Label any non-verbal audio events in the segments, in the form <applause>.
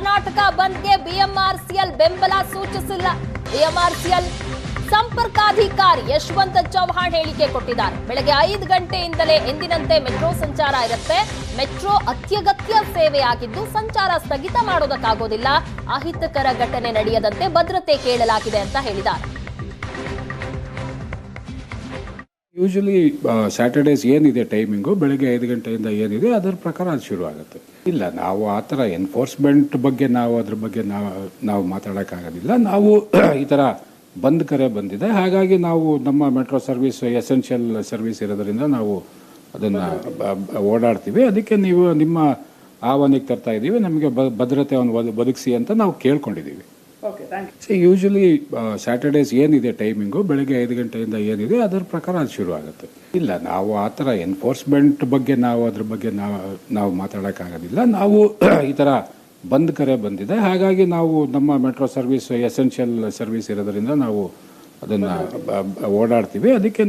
ಕರ್ನಾಟಕ ಬಂದ್ಗೆ ಬಿಎಂಆರ್ಸಿಎಲ್ ಬೆಂಬಲ ಸೂಚಿಸಿಲ್ಲ. ಬಿಎಂಆರ್ಸಿಎಲ್ ಸಂಪರ್ಕಾಧಿಕಾರಿ ಯಶವಂತ ಚೌಹಾಣ್ ಹೇಳಿಕೆ ಕೊಟ್ಟಿದ್ದಾರೆ. ಬೆಳಗ್ಗೆ ಐದು ಗಂಟೆಯಿಂದಲೇ ಎಂದಿನಂತೆ ಮೆಟ್ರೋ ಸಂಚಾರ ಇರುತ್ತೆ. ಮೆಟ್ರೋ ಅತ್ಯಗತ್ಯ ಸೇವೆಯಾಗಿದ್ದು ಸಂಚಾರ ಸ್ಥಗಿತ ಮಾಡೋದಕ್ಕಾಗೋದಿಲ್ಲ. ಅಹಿತಕರ ಘಟನೆ ನಡೆಯದಂತೆ ಭದ್ರತೆ ಕೇಳಲಾಗಿದೆ ಅಂತ ಹೇಳಿದ್ದಾರೆ. ಯೂಶಲಿ ಸ್ಯಾಟರ್ಡೇಸ್ ಏನಿದೆ ಟೈಮಿಂಗು ಬೆಳಗ್ಗೆ ಐದು ಗಂಟೆಯಿಂದ ಏನಿದೆ, ಅದರ ಪ್ರಕಾರ ಅದು ಶುರು ಆಗುತ್ತೆ ಇಲ್ಲ, ನಾವು ಆ ಥರ ಎನ್ಫೋರ್ಸ್ಮೆಂಟ್ ಬಗ್ಗೆ ನಾವು, ಅದ್ರ ಬಗ್ಗೆ ನಾವು ನಾವು ಮಾತಾಡೋಕ್ಕಾಗೋದಿಲ್ಲ. ನಾವು ಈ ಥರ ಬಂದ್ ಕರೆ ಬಂದಿದೆ. ಹಾಗಾಗಿ ನಾವು ನಮ್ಮ ಮೆಟ್ರೋ ಸರ್ವಿಸ್ ಎಸೆನ್ಷಿಯಲ್ ಸರ್ವಿಸ್ ಇರೋದರಿಂದ ನಾವು ಅದನ್ನು ಓಡಾಡ್ತೀವಿ. ಅದಕ್ಕೆ ನೀವು ನಿಮ್ಮ ಆಹ್ವಾನಿಗೆ ತರ್ತಾ ಇದ್ದೀವಿ ನಮಗೆ ಬ- ಭದ್ರತೆಯನ್ನು ಬದುಕಿಸಿ ಅಂತ ನಾವು ಕೇಳ್ಕೊಂಡಿದ್ದೀವಿ ಯೂಶಲಿ ಸ್ಯಾಟರ್ಡೇಸ್ ಏನಿದೆ ಟೈಮಿಂಗು ಬೆಳಗ್ಗೆ ಐದು ಗಂಟೆಯಿಂದ ಏನಿದೆ ಅದರ ಪ್ರಕಾರ ಅದು ಶುರು ಆಗುತ್ತೆ ಇಲ್ಲ ನಾವು ಆ ಥರ ಎನ್ಫೋರ್ಸ್ಮೆಂಟ್ ಬಗ್ಗೆ ನಾವು ಅದ್ರ ಬಗ್ಗೆ ನಾವು ನಾವು ಮಾತಾಡೋಕ್ಕಾಗೋದಿಲ್ಲ. ನಾವು <clears throat> ಈ ಥರ ಬಂದ್ ಕರೆ ಬಂದಿದೆ. ಹಾಗಾಗಿ ನಾವು ನಮ್ಮ ಮೆಟ್ರೋ ಸರ್ವಿಸ್ ಎಸೆನ್ಷಿಯಲ್ ಸರ್ವಿಸ್ ಇರೋದರಿಂದ ನಾವು ಅದನ್ನು ಓಡಾಡ್ತೀವಿ. ಅದಕ್ಕೆ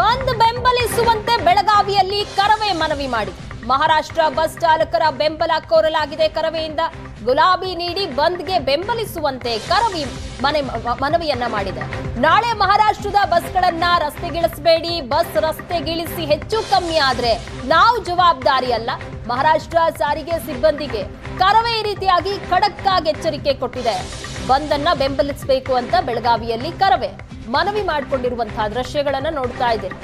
ಬಂದ್ ಬೆಂಬಲಿಸುವಂತೆ ಬೆಳಗಾವಿಯಲ್ಲಿ ಕರವೇ ಮನವಿ ಮಾಡಿ. ಮಹಾರಾಷ್ಟ್ರ ಬಸ್ ಚಾಲಕರ ಬೆಂಬಲ ಕೋರಲಾಗಿದೆ. ಕರವೆಯಿಂದ ಗುಲಾಬಿ ನೀಡಿ ಬಂದ್ಗೆ ಬೆಂಬಲಿಸುವಂತೆ ಕರವಿ ಮನೆ ಮನವಿಯನ್ನ ಮಾಡಿದೆ. ನಾಳೆ ಮಹಾರಾಷ್ಟ್ರದ ಬಸ್ಗಳನ್ನ ರಸ್ತೆಗಿಳಿಸಬೇಡಿ, ಬಸ್ ರಸ್ತೆಗಿಳಿಸಿ ಹೆಚ್ಚು ಕಮ್ಮಿ ಆದ್ರೆ ನಾವು ಜವಾಬ್ದಾರಿ ಅಲ್ಲ ಮಹಾರಾಷ್ಟ್ರ ಸಾರಿಗೆ ಸಿಬ್ಬಂದಿಗೆ ಕರವೇ ರೀತಿಯಾಗಿ ಖಡಕ್ ಆಗಿ ಎಚ್ಚರಿಕೆ ಕೊಟ್ಟಿದೆ. ಬಂದನ್ನ ಬೆಂಬಲಿಸಬೇಕು ಅಂತ ಬೆಳಗಾವಿಯಲ್ಲಿ ಕರವೇ ಮನವಿ ಮಾಡಿಕೊಂಡಿರುವಂತಹ ದೃಶ್ಯಗಳನ್ನ ನೋಡ್ತಾ ಇದ್ದೀರಿ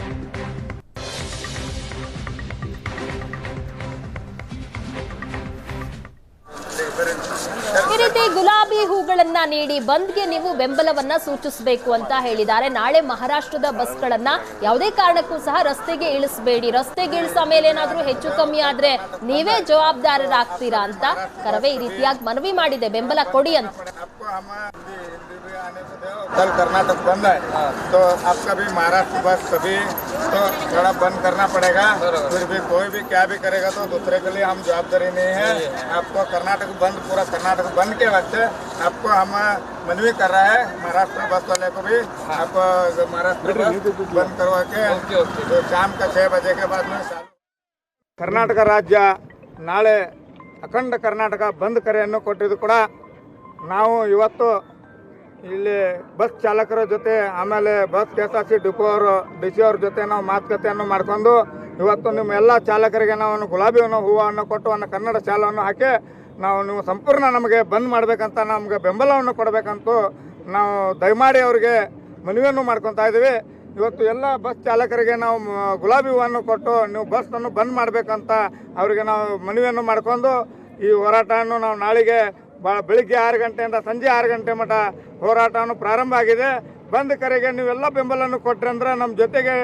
ಈ ರೀತಿ ಗುಲಾಬಿ ಹೂಗಳನ್ನ ನೀಡಿ ಬಂದ್ಗೆ ನೀವು ಬೆಂಬಲವನ್ನ ಸೂಚಿಸಬೇಕು ಅಂತ ಹೇಳಿದ್ದಾರೆ. ನಾಳೆ ಮಹಾರಾಷ್ಟ್ರದ ಬಸ್ಗಳನ್ನ ಯಾವುದೇ ಕಾರಣಕ್ಕೂ ಸಹ ರಸ್ತೆಗೆ ಇಳಿಸಬೇಡಿ. ರಸ್ತೆಗೆ ಇಳಿಸ ಮೇಲೆ ಏನಾದ್ರೂ ಹೆಚ್ಚು ಕಮ್ಮಿ ಆದ್ರೆ ನೀವೇ ಜವಾಬ್ದಾರರಾಗ್ತೀರಾ ಅಂತ ಕರವೇ ಈ ರೀತಿಯಾಗಿ ಮನವಿ ಮಾಡಿದೆ. ಬೆಂಬಲ ಕೊಡಿ ಅಂತ. आपको हम हिंदी हिंदी भी आने को दो कल कर्नाटक बंद है तो आपका भी महाराष्ट्र बस सभी तो थोड़ा बंद करना पड़ेगा फिर भी कोई भी क्या भी करेगा तो दूसरे के लिए हम जवाबदारी नहीं है आपको कर्नाटक बंद पूरा कर्नाटक बंद के वास्ते आपको हम मनवी कर रहा है महाराष्ट्र बस वाले को भी आप महाराष्ट्र बस बंद करवा के तो शाम का छः बजे के बाद में चालू ಕರ್ನಾಟಕ ರಾಜ್ಯ ನಾಳೆ ಅಖಂಡ ಕರ್ನಾಟಕ ಬಂದ್ ಕರೆಯನ್ನು ಕೊಟ್ಟಿದ್ದು ಕೂಡ ನಾವು ಇವತ್ತು ಇಲ್ಲಿ ಬಸ್ ಚಾಲಕರ ಜೊತೆ, ಆಮೇಲೆ bus K S R C depot ಅವರು ಡಿ ಸಿ ಅವ್ರ ಜೊತೆ ನಾವು ಮಾತುಕತೆಯನ್ನು ಮಾಡಿಕೊಂಡು, ಇವತ್ತು ನಿಮ್ಮ ಎಲ್ಲ ಚಾಲಕರಿಗೆ ನಾವು ಗುಲಾಬಿಯನ್ನು, ಹೂವನ್ನು ಕೊಟ್ಟು ಒಂದು ಕನ್ನಡ ಶಾಲವನ್ನು ಹಾಕಿ, ನಾವು ನೀವು ಸಂಪೂರ್ಣ ನಮಗೆ ಬಂದ್ ಮಾಡಬೇಕಂತ ನಮಗೆ ಬೆಂಬಲವನ್ನು ಕೊಡಬೇಕಂತೂ ನಾವು ದಯಮಾಡಿ ಅವರಿಗೆ ಮನವಿಯನ್ನು ಮಾಡ್ಕೊತಾ ಇದ್ದೀವಿ. ಇವತ್ತು ಎಲ್ಲ ಬಸ್ ಚಾಲಕರಿಗೆ ನಾವು ಗುಲಾಬಿ ಹೂವನ್ನು ಕೊಟ್ಟು ನೀವು ಬಸ್ಸನ್ನು ಬಂದ್ ಮಾಡಬೇಕಂತ ಅವರಿಗೆ ನಾವು ಮನವಿಯನ್ನು ಮಾಡ್ಕೊಂಡು ಈ ಹೋರಾಟವನ್ನು ನಾವು ನಾಳೆಗೆ ಭಾಳ ಬೆಳಿಗ್ಗೆ ಆರು ಗಂಟೆಯಿಂದ ಸಂಜೆ ಆರು ಗಂಟೆ ಮಟ ಹೋರಾಟವನ್ನು ಪ್ರಾರಂಭ ಆಗಿದೆ. ಬಂದ್ ಕರೆಗೆ ನೀವೆಲ್ಲ ಬೆಂಬಲವನ್ನು ಕೊಟ್ರಿ ಅಂದ್ರೆ ನಮ್ಮ ಜೊತೆಗೆ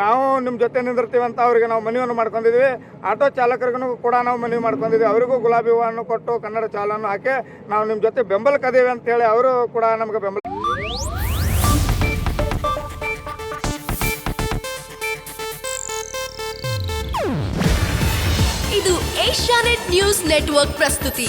ನಾವು ನಿಮ್ಮ ಜೊತೆ ನಿಂದಿರ್ತೀವಿ ಅಂತ ಅವರಿಗೆ ನಾವು ಮನವಿಯನ್ನು ಮಾಡ್ಕೊಂಡಿದ್ವಿ. ಆಟೋ ಚಾಲಕರಿಗೂ ಕೂಡ ನಾವು ಮನವಿ ಮಾಡ್ಕೊಂಡಿದ್ವಿ. ಅವರಿಗೂ ಗುಲಾಬಿ ಹೂವನ್ನು ಕೊಟ್ಟು ಕನ್ನಡ ಚಾಲನ್ನು ಹಾಕಿ ನಾವು ನಿಮ್ಮ ಜೊತೆ ಬೆಂಬಲ ಕದೀವಿ ಅಂತೇಳಿ ಅವರು ಕೂಡ ನಮಗೆ ಬೆಂಬಲ ಇದು ಏಷ್ಯಾನೆಟ್ ನ್ಯೂಸ್ ನೆಟ್ವರ್ಕ್ ಪ್ರಸ್ತುತಿ.